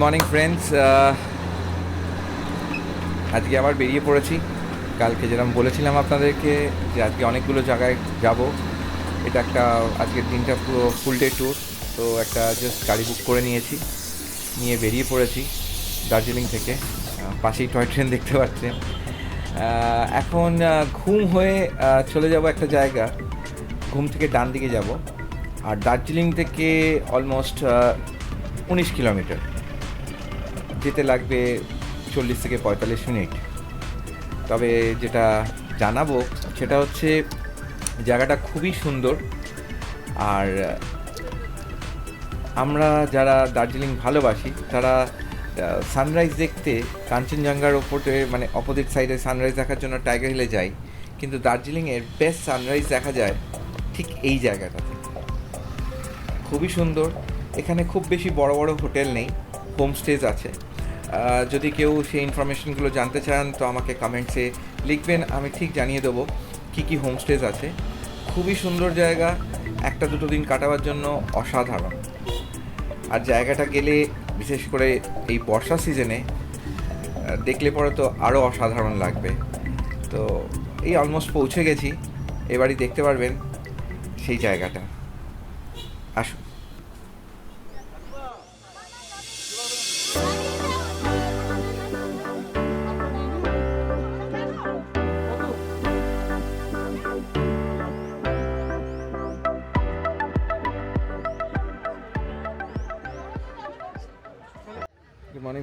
Morning friends আজকে আবার বেরিয়ে পড়েছি। কালকে যেরকম বলেছিলাম আপনাদেরকে যে আজকে অনেকগুলো জায়গায় যাব। এটা একটা, আজকের দিনটা পুরো ফুল ডে ট্যুর তো একটা জাস্ট গাড়ি বুক করে নিয়েছি। নিয়ে বেরিয়ে পড়েছি দার্জিলিং থেকে। পাশেই টয় ট্রেন দেখতে পাচ্ছেন। এখন ঘুম হয়ে চলে যাব একটা জায়গা। ঘুম থেকে ডান দিকে যাব। আর দার্জিলিং থেকে অলমোস্ট উনিশ কিলোমিটার। যেতে লাগবে চল্লিশ থেকে পঁয়তাল্লিশ মিনিট। তবে যেটা জানাব সেটা হচ্ছে জায়গাটা খুবই সুন্দর। আর আমরা যারা দার্জিলিং ভালোবাসি, তারা সানরাইজ দেখতে কাঞ্চনজঙ্ঘার ওপরে মানে অপোজিট সাইডে সানরাইজ দেখার জন্য টাইগার হিলে যাই। কিন্তু দার্জিলিংয়ের বেস্ট সানরাইজ দেখা যায় ঠিক এই জায়গাটাতে। খুবই সুন্দর। এখানে খুব বেশি বড় বড় হোটেল নেই। হোমস্টেজ আছে। যদি কেউ সেই ইনফরমেশনগুলো জানতে চান, তো আমাকে কমেন্টসে লিখবেন, আমি ঠিক জানিয়ে দেবো কী কী হোমস্টেজ আছে। খুবই সুন্দর জায়গা, একটা দুটো দিন কাটাবার জন্য অসাধারণ। আর জায়গাটা গেলে, বিশেষ করে এই বর্ষা সিজনে দেখলে পরে তো আরও অসাধারণ লাগবে। তো এই অলমোস্ট পৌঁছে গেছি, এবারই দেখতে পারবেন সেই জায়গাটা। আসুন।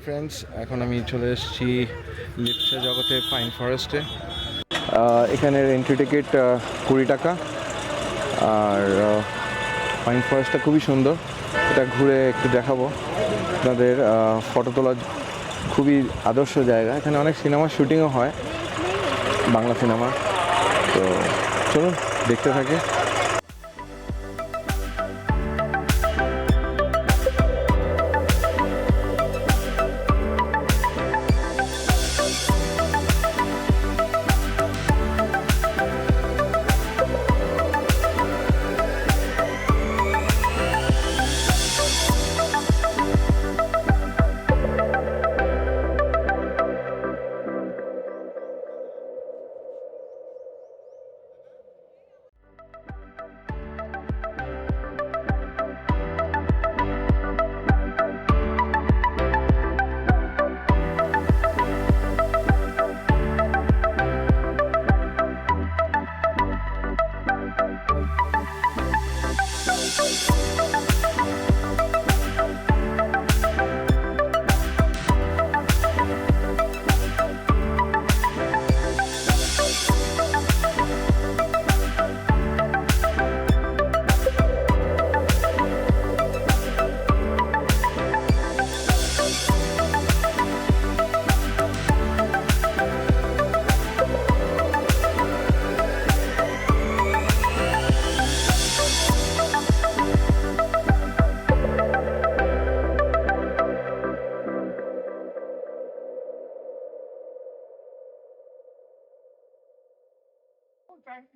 ফ্রেন্ডস এখন আমি চলে এসেছি লিপসা জগতে পাইন ফরেস্টে এখানের এন্ট্রি টিকিট কুড়ি টাকা। আর পাইন ফরেস্টটা খুবই সুন্দর। এটা ঘুরে একটু দেখাবো। আপনাদের ফটো তোলার খুবই আদর্শ জায়গা। এখানে অনেক সিনেমার শুটিংও হয়। বাংলা সিনেমা তো চলুন, দেখতে থাকি।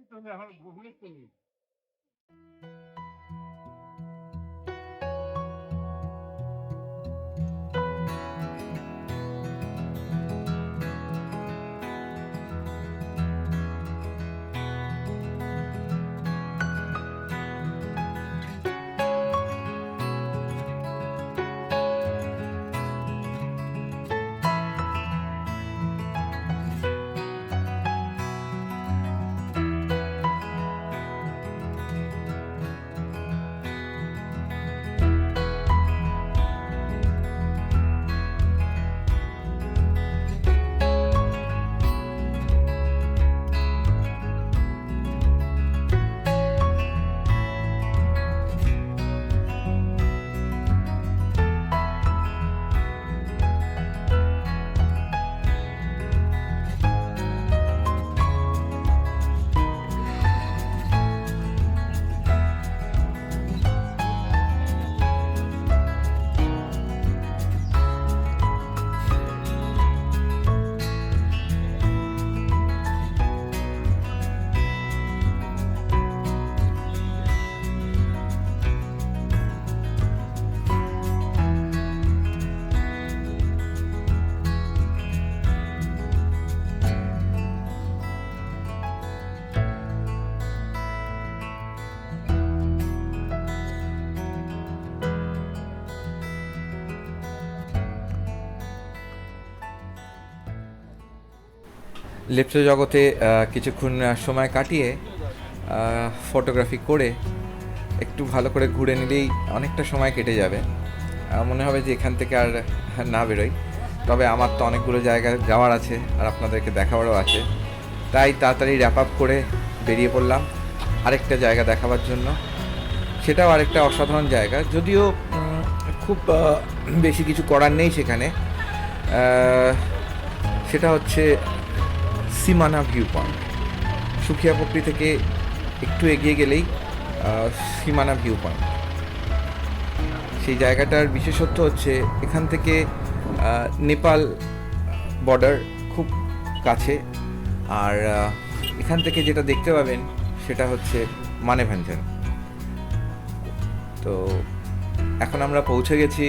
তুমি আমার ভূমি লিপ্ত জগতে কিছুক্ষণ সময় কাটিয়ে ফটোগ্রাফি করে, একটু ভালো করে ঘুরে নিলেই অনেকটা সময় কেটে যাবে। মনে হবে যে এখান থেকে আর না বেরোই। তবে আমার তো অনেকগুলো জায়গা যাওয়ার আছে আর আপনাদেরকে দেখাবারও আছে। তাই তাড়াতাড়ি র্যাপ আপ করে বেরিয়ে পড়লাম আরেকটা জায়গা দেখাবার জন্য। সেটাও আরেকটা অসাধারণ জায়গা। যদিও খুব বেশি কিছু করার নেই সেখানে। সেটা হচ্ছে সীমানা ভিউ পয়েন্ট সুখিয়াপট্টি থেকে একটু এগিয়ে গেলেই সীমানা ভিউ পয়েন্ট সেই জায়গাটার বিশেষত্ব হচ্ছে, এখান থেকে নেপাল বর্ডার খুব কাছে। আর এখান থেকে যেটা দেখতে পাবেন, সেটা হচ্ছে মানেভাঞ্জন তো এখন আমরা পৌঁছে গেছি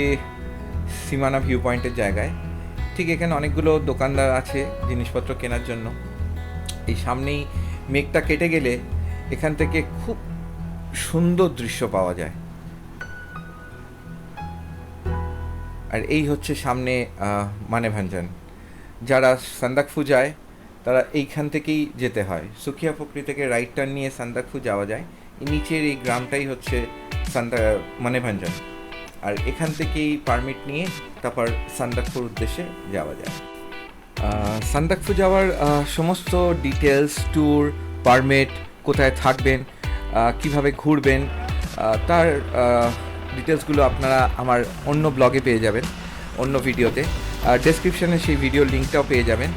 সীমানা ভিউ পয়েন্টের জায়গায়। ঠিক এখানে অনেকগুলো দোকানদার আছে জিনিসপত্র কেনার জন্য। এই সামনেই মেঘটা কেটে গেলে এখান থেকে খুব সুন্দর দৃশ্য পাওয়া যায়। আর এই হচ্ছে সামনে আহ, মানেভাঞ্জন। যারা সান্দাকফু যায় তারা এইখান থেকেই যেতে হয়। সুখিয়া পুকুরি থেকে রাইট টার্ন নিয়ে সান্দাকফু যাওয়া যায়। নিচের এই গ্রামটাই হচ্ছে সান্দা মানেভাঞ্জন। আর এখান থেকেই পারমিট নিয়ে তারপর সান্দাকফুর উদ্দেশ্যে যাওয়া যায়। সান্দাকফু যাওয়ার সমস্ত ডিটেলস ট্যুর পারমিট কোথায় থাকবেন কীভাবে ঘুরবেন তার ডিটেলসগুলো আপনারা আমার অন্য ব্লগে পেয়ে যাবেন, অন্য ভিডিওতে আর ডেসক্রিপশানে সেই ভিডিও লিঙ্কটাও পেয়ে যাবেন।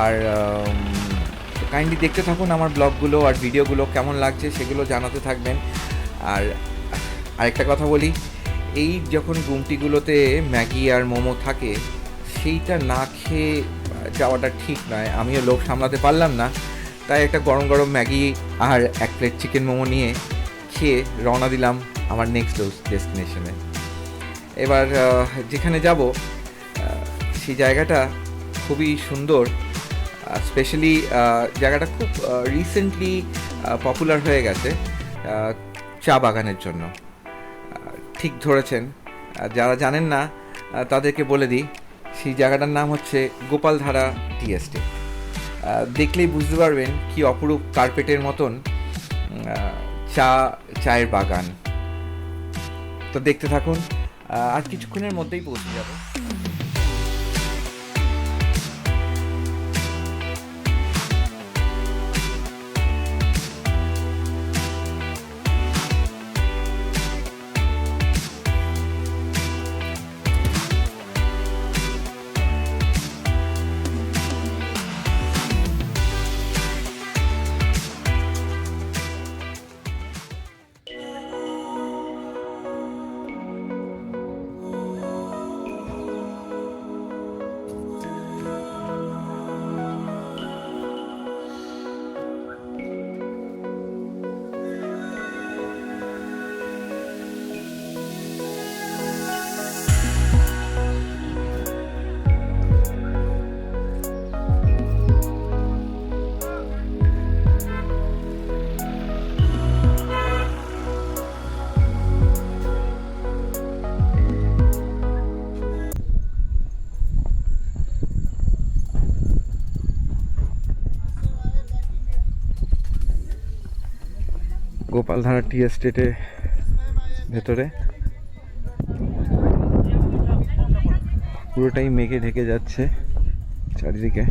আর কাইন্ডলি দেখতে থাকুন আমার ব্লগগুলো আর ভিডিওগুলো কেমন লাগছে সেগুলো জানাতে থাকবেন। আর আরেকটা কথা বলি এই যখন গুমটিগুলোতে ম্যাগি আর মোমো থাকে, সেইটা না খেয়ে যাওয়াটা ঠিক নয়। আমিও লোক সামলাতে পারলাম না। তাই একটা গরম গরম ম্যাগি আর এক প্লেট চিকেন মোমো নিয়ে খেয়ে রওনা দিলাম আমার নেক্সট ডেস্টিনেশনে এবার যেখানে যাব সেই জায়গাটা খুবই সুন্দর। স্পেশালি জায়গাটা খুব রিসেন্টলি পপুলার হয়ে গেছে চা বাগানের জন্য। ঠিক ধরেছেন। যারা জানেন না তাদেরকে বলে দিই, সেই জায়গাটার নাম হচ্ছে গোপালধারা টি এস্টেট। দেখলেই বুঝতে পারবেন কি অপরূপ কার্পেটের মতন চা, চায়ের বাগান। তো দেখতে থাকুন আর কিছুক্ষণের মধ্যেই পৌঁছে যাব। গোপালধারা টি এস্টেটের ভেতরে। পুরোটাই মেঘে ঢেকে যাচ্ছে চারিদিকে।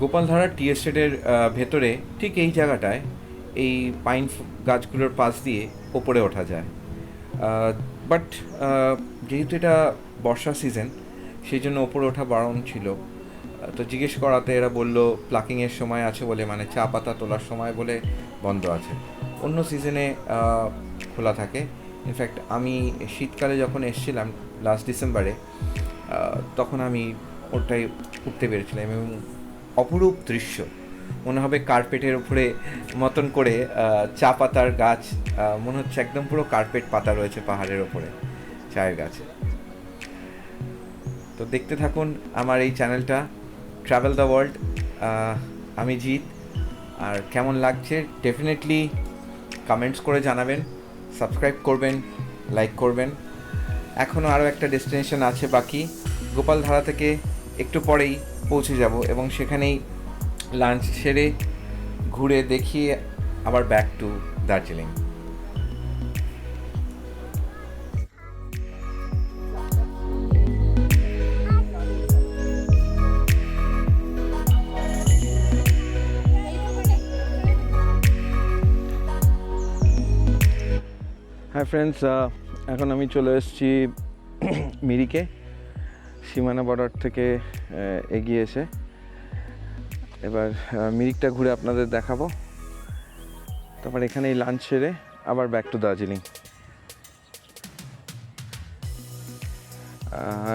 গোপালধারা টি এস্টেটের ভেতরে ঠিক এই জায়গাটায় এই পাইন গাছগুলোর পাশ দিয়ে ওপরে ওঠা যায়। বাট যেহেতু এটা বর্ষা সিজন সেই জন্য ওপরে ওঠা বারণ ছিল। তো জিজ্ঞেস করাতে এরা বলল প্লাকিংয়ের সময় আছে বলে মানে চা পাতা তোলার সময় বলে বন্ধ আছে। অন্য সিজনে খোলা থাকে। ইনফ্যাক্ট আমি শীতকালে যখন এসেছিলাম লাস্ট ডিসেম্বরে তখন আমি ওটাই উঠতে পেরেছিলাম এবং অপরূপ দৃশ্য। মনে হবে কার্পেটের উপরে মতন করে চা পাতার গাছ মনে হচ্ছে একদম পুরো কার্পেট পাতা রয়েছে পাহাড়ের ওপরে চায়ের গাছে। তো দেখতে থাকুন আমার এই চ্যানেলটা ট্রাভেল দ্য ওয়ার্ল্ড আমি জিৎ। আর কেমন লাগছে ডেফিনেটলি কমেন্টস করে জানাবেন সাবস্ক্রাইব করবেন লাইক করবেন। এখনও আরও একটা ডেস্টিনেশন আছে বাকি, গোপালধারা থেকে একটু পরেই পৌঁছে যাব এবং সেখানেই লাঞ্চ সেরে ঘুরে দেখিয়ে আবার ব্যাক টু দার্জিলিং ফ্রেন্ডস এখন আমি চলে এসেছি মিরিকে। সীমানা বর্ডার থেকে এগিয়ে এসে। এবার মিরিকটা ঘুরে আপনাদের দেখাবো। তারপর এখানেই লাঞ্চ সেরে আবার ব্যাক টু দার্জিলিং।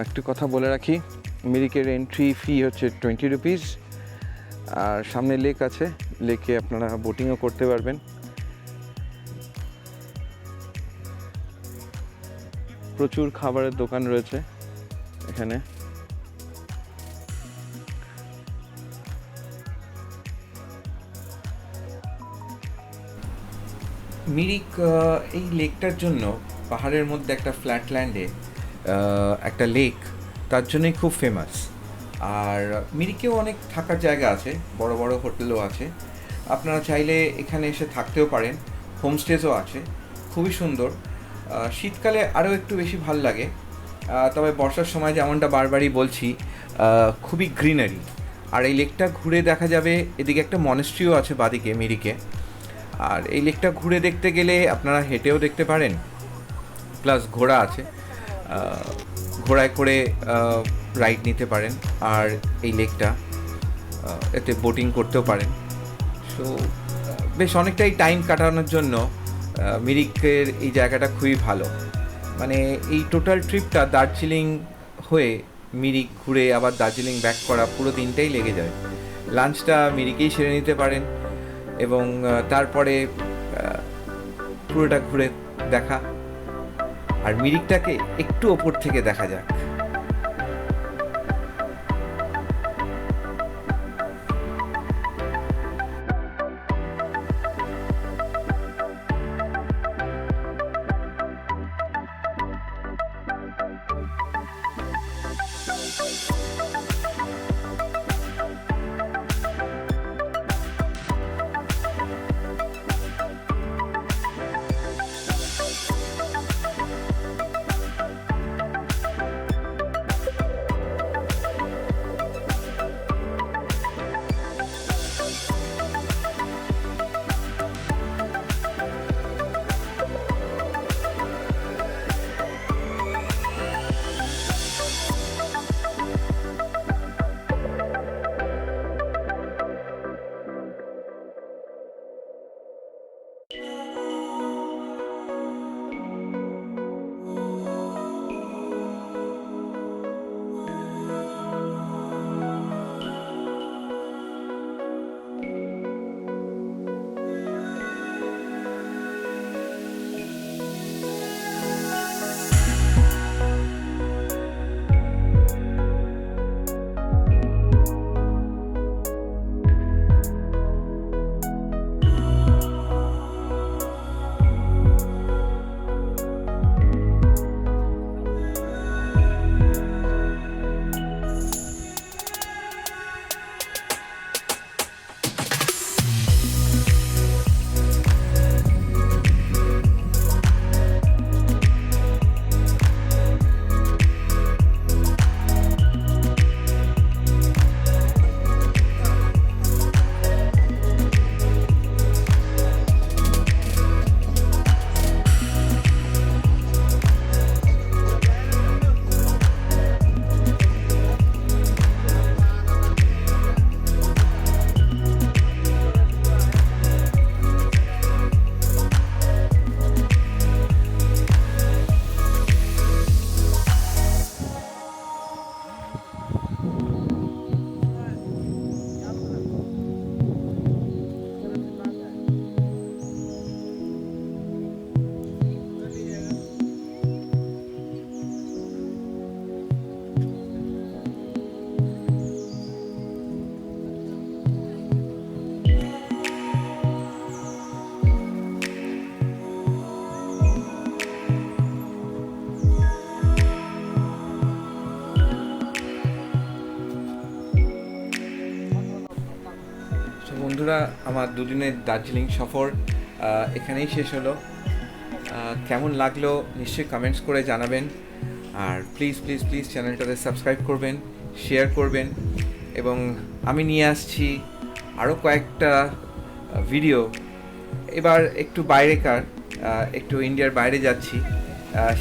একটু কথা বলে রাখি, মিরিকের এন্ট্রি ফি হচ্ছে টোয়েন্টি রুপিস আর সামনে লেক আছে লেকে আপনারা বোটিংও করতে পারবেন। প্রচুর খাবারের দোকান রয়েছে এখানে। মিরিক এই লেকটার জন্য পাহাড়ের মধ্যে একটা ফ্ল্যাট ল্যান্ডে একটা লেক, তার জন্যই খুব ফেমাস আর মিরিকেও অনেক থাকার জায়গা আছে, বড় বড় হোটেলও আছে। আপনারা চাইলে এখানে এসে থাকতেও পারেন। হোমস্টেজও আছে। খুবই সুন্দর। শীতকালে আরও একটু বেশি ভালো লাগে। তবে বর্ষার সময় যেমনটা বারবারই বলছি খুবই গ্রিনারি। আর এই লেকটা ঘুরে দেখা যাবে, এদিকে একটা মনেস্ট্রিও আছে বাদিকে, মিরিকে। আর এই লেকটা ঘুরে দেখতে গেলে আপনারা হেঁটেও দেখতে পারেন। প্লাস ঘোড়া আছে। ঘোড়ায় করে রাইড নিতে পারেন। আর এই লেকটা এতে বোটিং করতেও পারেন। সো বেশ অনেকটাই টাইম কাটানোর জন্য মিরিকের এই জায়গাটা খুবই ভালো। মানে এই টোটাল ট্রিপটা দার্জিলিং হয়ে মিরিক ঘুরে আবার দার্জিলিং ব্যাক করা পুরো দিনটাই লেগে যায়। লাঞ্চটা মিরিকেই সেরে নিতে পারেন এবং তারপরে পুরোটা ঘুরে দেখা। আর মিরিকটাকে একটু ওপর থেকে দেখা যাক। বন্ধুরা, আমার দুদিনের দার্জিলিং সফর এখানেই শেষ হলো। কেমন লাগল নিশ্চয়ই কমেন্টস করে জানাবেন। আর প্লিজ প্লিজ প্লিজ চ্যানেলটাতে সাবস্ক্রাইব করবেন শেয়ার করবেন। এবং আমি নিয়ে আসছি আরও কয়েকটা ভিডিও এবার একটু বাইরেকার একটু ইন্ডিয়ার বাইরে যাচ্ছি।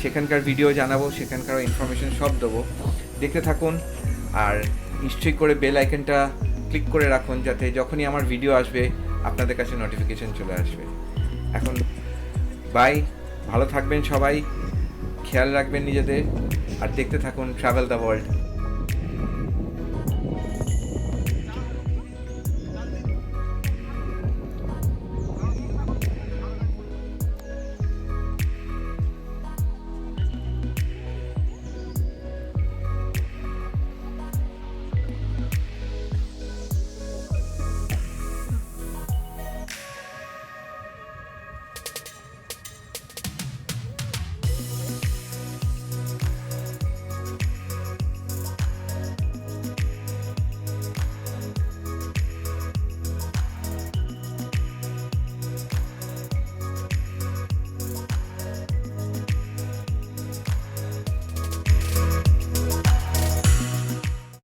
সেখানকার ভিডিও জানাব সেখানকার ইনফরমেশন সব দেবো। দেখতে থাকুন, আর নিশ্চয়ই করে বেল আইকনটা ক্লিক করে রাখুন যাতে যখনই আমার ভিডিও আসবে, আপনাদের কাছে নোটিফিকেশন চলে আসবে। এখন বাই ভালো থাকবেন সবাই, খেয়াল রাখবেন নিজেদের, আর দেখতে থাকুন ট্রাভেল দ্য ওয়ার্ল্ড